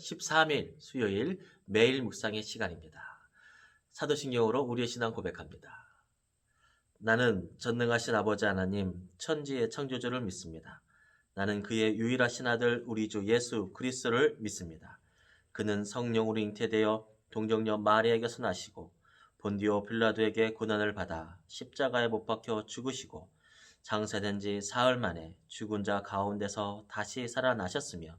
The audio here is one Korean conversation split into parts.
13일 수요일 매일 묵상의 시간입니다. 사도신경으로 우리의 신앙 고백합니다. 나는 전능하신 아버지 하나님 천지의 창조주를 믿습니다. 나는 그의 유일하신 아들 우리 주 예수 그리스도를 믿습니다. 그는 성령으로 잉태되어 동정녀 마리아에게서 나시고 본디오 빌라도에게 고난을 받아 십자가에 못 박혀 죽으시고 장사된 지 사흘 만에 죽은 자 가운데서 다시 살아나셨으며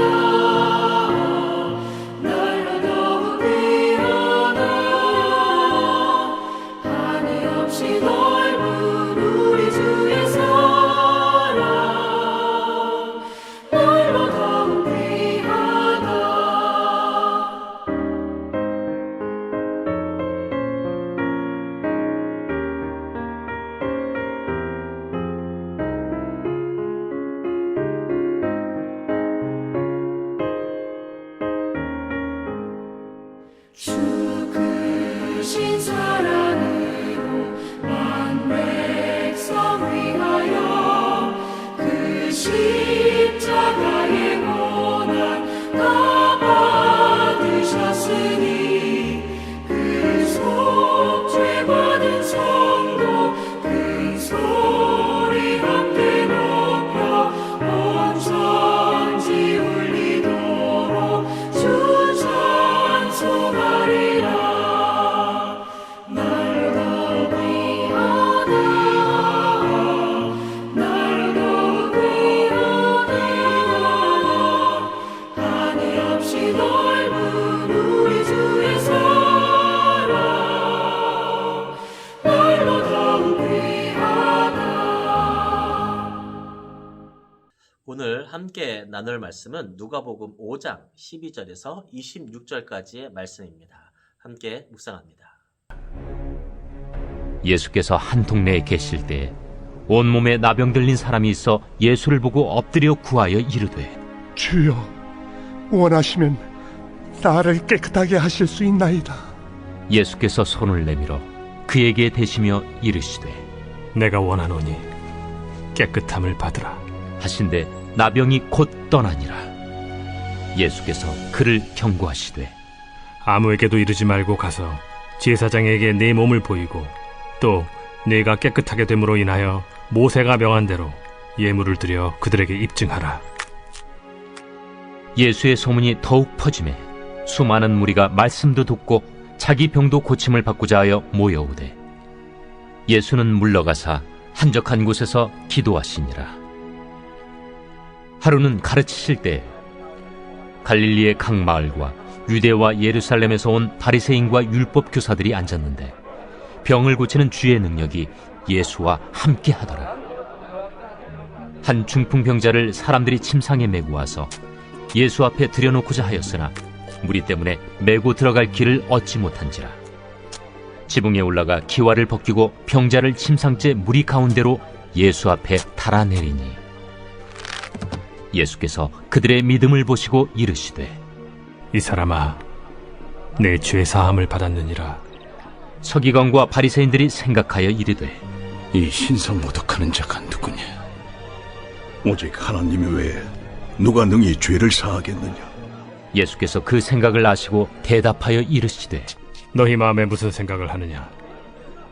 Oh, 함께 나눌 말씀은 누가복음 5장 12절에서 26절까지의 말씀입니다. 함께 묵상합니다. 예수께서 한 동네에 계실 때 온몸에 나병 들린 사람이 있어 예수를 보고 엎드려 구하여 이르되 주여, 원하시면 나를 깨끗하게 하실 수 있나이다. 예수께서 손을 내밀어 그에게 대시며 이르시되 내가 원하노니 깨끗함을 받으라. 하신데 나병이 곧 떠나니라 예수께서 그를 경고하시되 아무에게도 이르지 말고 가서 제사장에게 내 몸을 보이고 또 내가 깨끗하게 됨으로 인하여 모세가 명한 대로 예물을 드려 그들에게 입증하라. 예수의 소문이 더욱 퍼짐에 수많은 무리가 말씀도 듣고 자기 병도 고침을 받고자 하여 모여오되 예수는 물러가사 한적한 곳에서 기도하시니라. 하루는 가르치실 때 갈릴리의 각 마을과 유대와 예루살렘에서 온 바리새인과 율법 교사들이 앉았는데 병을 고치는 주의 능력이 예수와 함께 하더라. 한 중풍병자를 사람들이 침상에 메고 와서 예수 앞에 들여놓고자 하였으나 무리 때문에 메고 들어갈 길을 얻지 못한지라. 지붕에 올라가 기와를 벗기고 병자를 침상째 무리 가운데로 예수 앞에 달아내리니 예수께서 그들의 믿음을 보시고 이르시되 이 사람아, 내 죄 사함을 받았느니라. 서기관과 바리새인들이 생각하여 이르되 이 신성 모독하는 자가 누구냐? 오직 하나님 외에 누가 능히 죄를 사하겠느냐? 예수께서 그 생각을 아시고 대답하여 이르시되 너희 마음에 무슨 생각을 하느냐?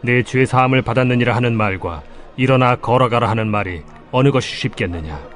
내 죄 사함을 받았느니라 하는 말과 일어나 걸어가라 하는 말이 어느 것이 쉽겠느냐?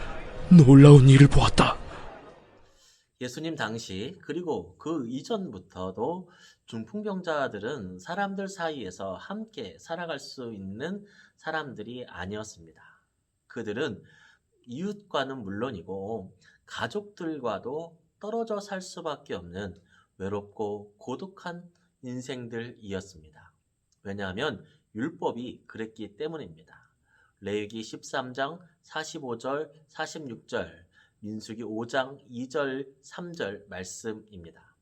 놀라운 일을 보았다. 예수님 당시 그리고 그 이전부터도 중풍병자들은 사람들 사이에서 함께 살아갈 수 있는 사람들이 아니었습니다. 그들은 이웃과는 물론이고 가족들과도 떨어져 살 수밖에 없는 외롭고 고독한 인생들이었습니다. 왜냐하면 율법이 그랬기 때문입니다. 레위기 13장 45절, 46절, 민수기 5장 2절, 3절 말씀입니다.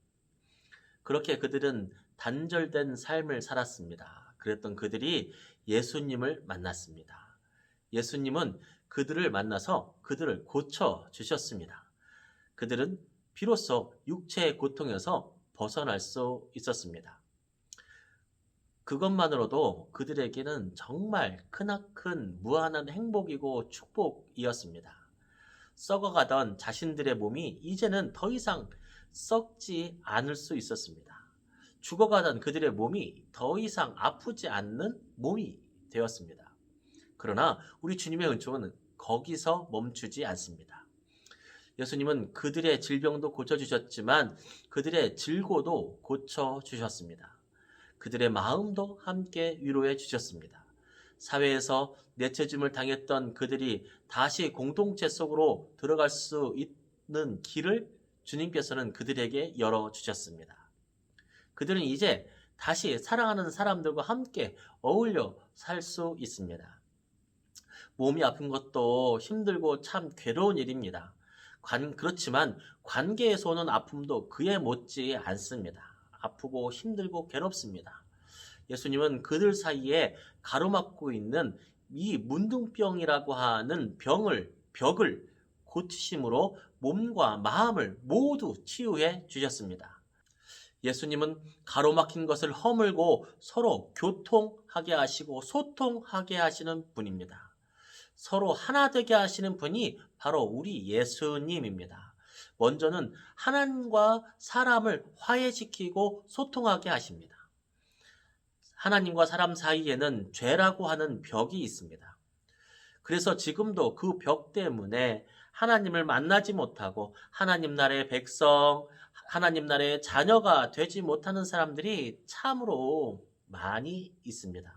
그렇게 그들은 단절된 삶을 살았습니다. 그랬던 그들이 예수님을 만났습니다. 예수님은 그들을 만나서 그들을 고쳐 주셨습니다. 그들은 비로소 육체의 고통에서 벗어날 수 있었습니다. 그것만으로도 그들에게는 정말 크나큰 무한한 행복이고 축복이었습니다. 썩어가던 자신들의 몸이 이제는 더 이상 썩지 않을 수 있었습니다. 죽어가던 그들의 몸이 더 이상 아프지 않는 몸이 되었습니다. 그러나 우리 주님의 은총은 거기서 멈추지 않습니다. 예수님은 그들의 질병도 고쳐주셨지만 그들의 질고도 고쳐주셨습니다. 그들의 마음도 함께 위로해 주셨습니다. 사회에서 내쳐짐을 당했던 그들이 다시 공동체 속으로 들어갈 수 있는 길을 주님께서는 그들에게 열어 주셨습니다. 그들은 이제 다시 사랑하는 사람들과 함께 어울려 살 수 있습니다. 몸이 아픈 것도 힘들고 참 괴로운 일입니다. 관, 그렇지만 관계에서 오는 아픔도 그에 못지 않습니다. 아프고 힘들고 괴롭습니다. 예수님은 그들 사이에 가로막고 있는 이 문둥병이라고 하는 병을, 벽을 고치심으로 몸과 마음을 모두 치유해 주셨습니다. 예수님은 가로막힌 것을 허물고 서로 교통하게 하시고 소통하게 하시는 분입니다. 서로 하나 되게 하시는 분이 바로 우리 예수님입니다. 먼저는 하나님과 사람을 화해시키고 소통하게 하십니다. 하나님과 사람 사이에는 죄라고 하는 벽이 있습니다. 그래서 지금도 그 벽 때문에 하나님을 만나지 못하고 하나님 나라의 백성, 하나님 나라의 자녀가 되지 못하는 사람들이 참으로 많이 있습니다.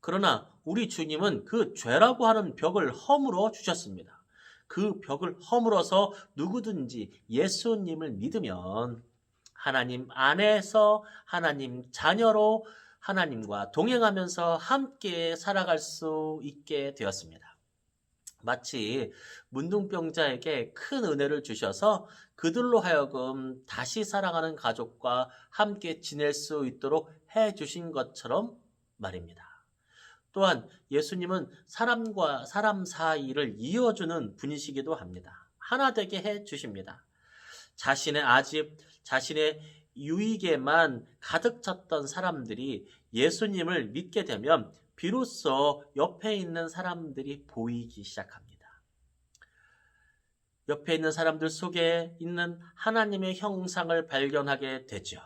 그러나 우리 주님은 그 죄라고 하는 벽을 허물어 주셨습니다. 그 벽을 허물어서 누구든지 예수님을 믿으면 하나님 안에서 하나님 자녀로 하나님과 동행하면서 함께 살아갈 수 있게 되었습니다. 마치 문둥병자에게 큰 은혜를 주셔서 그들로 하여금 다시 사랑하는 가족과 함께 지낼 수 있도록 해 주신 것처럼 말입니다. 또한 예수님은 사람과 사람 사이를 이어주는 분이시기도 합니다. 하나 되게 해 주십니다. 자신의 아집, 자신의 유익에만 가득 찼던 사람들이 예수님을 믿게 되면 비로소 옆에 있는 사람들이 보이기 시작합니다. 옆에 있는 사람들 속에 있는 하나님의 형상을 발견하게 되죠.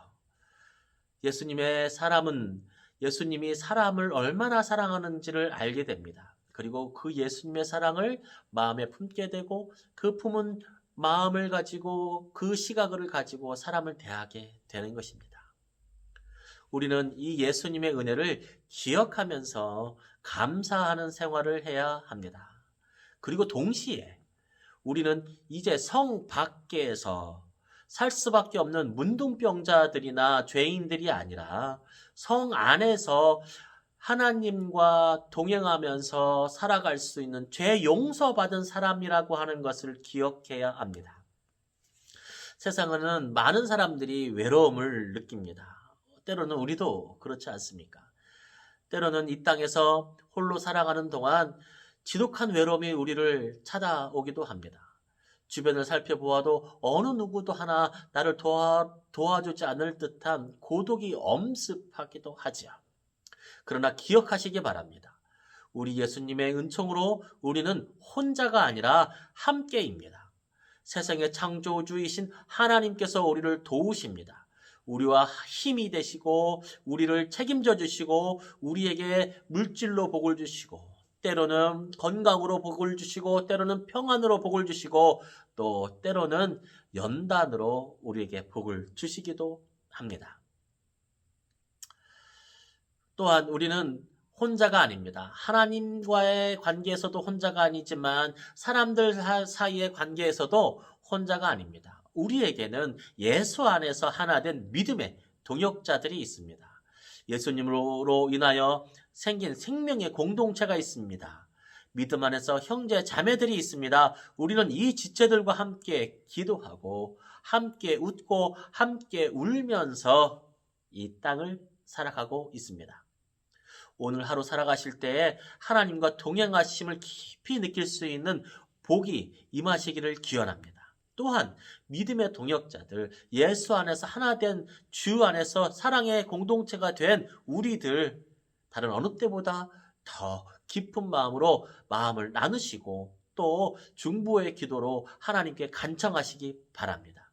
예수님의 사람은 예수님이 사람을 얼마나 사랑하는지를 알게 됩니다. 그리고 그 예수님의 사랑을 마음에 품게 되고 그 품은 마음을 가지고 그 시각을 가지고 사람을 대하게 되는 것입니다. 우리는 이 예수님의 은혜를 기억하면서 감사하는 생활을 해야 합니다. 그리고 동시에 우리는 이제 성 밖에서 살 수밖에 없는 문둥병자들이나 죄인들이 아니라 성 안에서 하나님과 동행하면서 살아갈 수 있는 죄 용서받은 사람이라고 하는 것을 기억해야 합니다. 세상에는 많은 사람들이 외로움을 느낍니다. 때로는 우리도 그렇지 않습니까? 때로는 이 땅에서 홀로 살아가는 동안 지독한 외로움이 우리를 찾아오기도 합니다. 주변을 살펴보아도 어느 누구도 하나 나를 도와, 도와주지 않을 듯한 고독이 엄습하기도 하지요. 그러나 기억하시기 바랍니다. 우리 예수님의 은총으로 우리는 혼자가 아니라 함께입니다. 세상의 창조주이신 하나님께서 우리를 도우십니다. 우리와 힘이 되시고 우리를 책임져 주시고 우리에게 물질로 복을 주시고 때로는 건강으로 복을 주시고 때로는 평안으로 복을 주시고 또 때로는 연단으로 우리에게 복을 주시기도 합니다. 또한 우리는 혼자가 아닙니다. 하나님과의 관계에서도 혼자가 아니지만 사람들 사- 사이의 관계에서도 혼자가 아닙니다. 우리에게는 예수 안에서 하나 된 믿음의 동역자들이 있습니다. 예수님으로 인하여 생긴 생명의 공동체가 있습니다. 믿음 안에서 형제 자매들이 있습니다. 우리는 이 지체들과 함께 기도하고 함께 웃고 함께 울면서 이 땅을 살아가고 있습니다. 오늘 하루 살아가실 때에 하나님과 동행하심을 깊이 느낄 수 있는 복이 임하시기를 기원합니다. 또한 믿음의 동역자들, 예수 안에서 하나 된 주 안에서 사랑의 공동체가 된 우리들, 다른 어느 때보다 더 깊은 마음으로 마음을 나누시고 또 중보의 기도로 하나님께 간청하시기 바랍니다.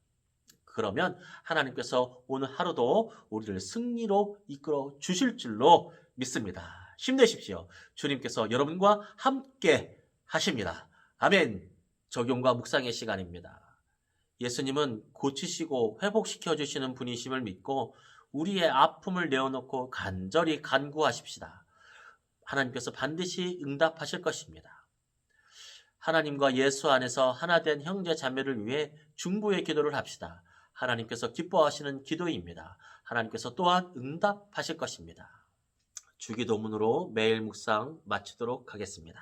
그러면 하나님께서 오늘 하루도 우리를 승리로 이끌어 주실 줄로 믿습니다. 힘내십시오. 주님께서 여러분과 함께 하십니다. 아멘. 적용과 묵상의 시간입니다. 예수님은 고치시고 회복시켜 주시는 분이심을 믿고 우리의 아픔을 내어놓고 간절히 간구하십시다. 하나님께서 반드시 응답하실 것입니다. 하나님과 예수 안에서 하나 된 형제 자매를 위해 중보의 기도를 합시다. 하나님께서 기뻐하시는 기도입니다. 하나님께서 또한 응답하실 것입니다. 주기도문으로 매일 묵상 마치도록 하겠습니다.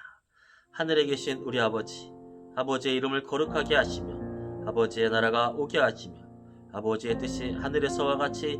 하늘에 계신 우리 아버지, 아버지의 이름을 거룩하게 하시며 아버지의 나라가 오게 하시며 아버지의 뜻이 하늘에서와 같이